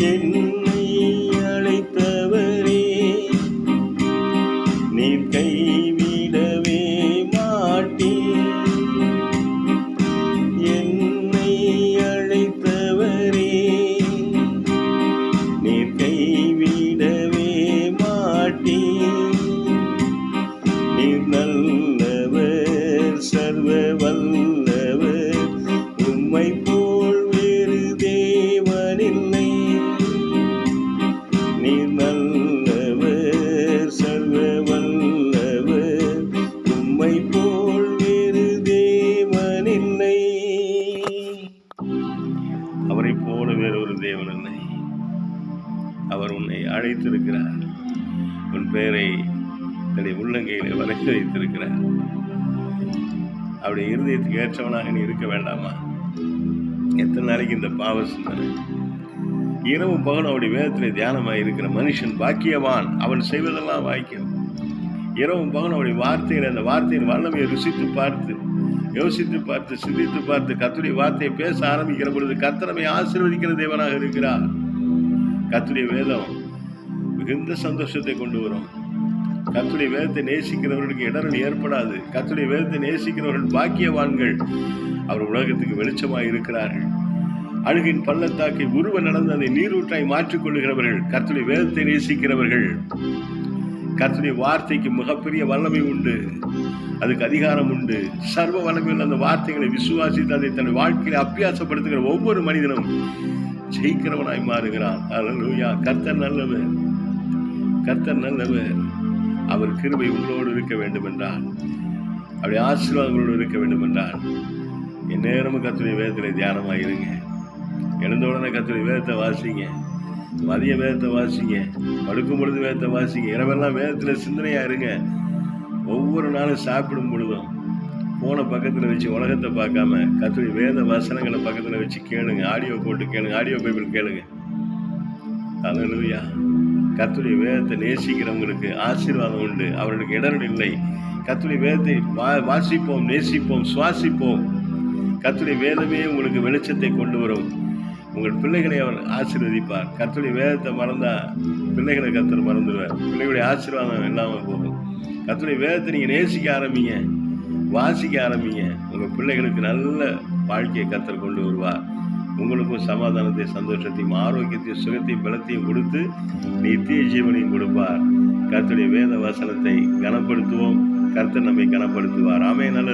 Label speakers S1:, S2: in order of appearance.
S1: என்னை அழைத்தவரே நீர் கைவிடவே மாட்டீர் என்னை அழைத்தவரே நீர் கைவிடவே மாட்டீர் நீர் நல்லவர் சர்வ வல்லவர் உம்மை நீர் நல்லவர் சர்வ வல்லவர். உம்மை போல் வேறு தேவனில்லை அவரை போல வேறொரு தேவன் இல்லை. அவர் உன்னை அழைத்திருக்கிறார். உன் பெயரை தன்னுடைய உள்ளங்கையில் வரைந்து வைத்திருக்கிறார். அவருடைய இருதயத்துக்கு ஏற்றவனாக நீ இருக்க வேண்டாமா? எத்தனை நாளைக்கு இந்த பாவ சிந்தனை? இரவும் பகலும் அவருடைய வேதத்தில் தியானமாக இருக்கிற மனுஷன் பாக்கியவான். அவன் செய்வதெல்லாம் வாக்கியம் இரவும் பகலும் அவருடைய வார்த்தைகளை அந்த வார்த்தையின் வல்லமையை ருசித்து பார்த்து யோசித்து பார்த்து சிந்தித்து பார்த்து கத்துடைய வார்த்தையை பேச ஆரம்பிக்கிற பொழுது கத்தனமை ஆசீர்வதிக்கிற தேவனாக இருக்கிறார். கத்துடைய வேதம் மிகுந்த சந்தோஷத்தை கொண்டு வரும். கத்துடைய வேதத்தை நேசிக்கிறவர்களுக்கு இடரல் ஏற்படாது. கத்துடைய வேதத்தை நேசிக்கிறவர்கள் பாக்கியவான்கள். அவர் உலகத்துக்கு வெளிச்சமாக இருக்கிறார்கள். அழுகின் பள்ளத்தாக்கை உருவ நடந்து அதை நீரூற்றாய் மாற்றிக் கொள்ளுகிறவர்கள் கர்த்தருடைய வேதத்தை நேசிக்கிறவர்கள். கர்த்தருடைய வார்த்தைக்கு மிகப்பெரிய வல்லமை உண்டு. அதுக்கு அதிகாரம் உண்டு. சர்வ வல்லமையுள்ள அந்த வார்த்தைகளை விசுவாசித்து அதை தன் வாழ்க்கையில அப்பியாசப்படுத்துகிற ஒவ்வொரு மனிதனும் ஜெயிக்கிறவனாய் மாறுகிறான். அல்லேலூயா கர்த்தர் நல்லவர். கர்த்தர் நல்லவர். அவர் கிருபை உங்களோடு இருக்க வேண்டும் என்றால் அப்படி ஆசீர்வாதங்களோடு இருக்க வேண்டும் என்றால் என் நேரமும் கத்துடைய வேதத்தில் தியானமாக இருங்க எழுந்த உடனே கத்துடைய வேதத்தை வாசிங்க. மதிய வேதத்தை வாசிங்க. படுக்கும் பொழுது வேதத்தை வாசிங்க. இரவெல்லாம் வேதத்தில் சிந்தனையாக இருங்க. ஒவ்வொரு நாளும் சாப்பிடும் பொழுதும் ஃபோனை பக்கத்தில் வச்சு உலகத்தை பார்க்காம கத்துடைய வேத வசனங்களை பக்கத்தில் வச்சு கேளுங்க. ஆடியோ போட்டு கேளுங்க. ஆடியோ பைபிள் கேளுங்க. அல்லேலூயா கத்துடைய வேதத்தை நேசிக்கிறவங்களுக்கு ஆசீர்வாதம் உண்டு. அவர்களுக்கு இடர்கள் இல்லை. கத்துடைய வேதத்தை வா வாசிப்போம் நேசிப்போம் சுவாசிப்போம். கத்துடைய வேதமே உங்களுக்கு வெளிச்சத்தை கொண்டு வரும். உங்கள் பிள்ளைகளை அவர் ஆசீர்வதிப்பார். கத்துடைய வேதத்தை மறந்தால் பிள்ளைகளை கத்தர் மறந்துடுவார். பிள்ளைகளுடைய ஆசீர்வாதம் இல்லாமல் போகும். கத்துடைய வேதத்தை நீங்கள் நேசிக்க ஆரம்பிங்க. வாசிக்க ஆரம்பிங்க. உங்கள் பிள்ளைகளுக்கு நல்ல வாழ்க்கையை கத்தர் கொண்டு வருவார். உங்களுக்கும் சமாதானத்தை சந்தோஷத்தையும் ஆரோக்கியத்தையும் சுகத்தையும் பலத்தையும் கொடுத்து நித்திய ஜீவனையும் கொடுப்பார். கர்த்தருடைய வேத வசனத்தை கனப்படுத்துவோம். கர்த்தர் நம்மை கனப்படுத்துவார். ஆமே நல்ல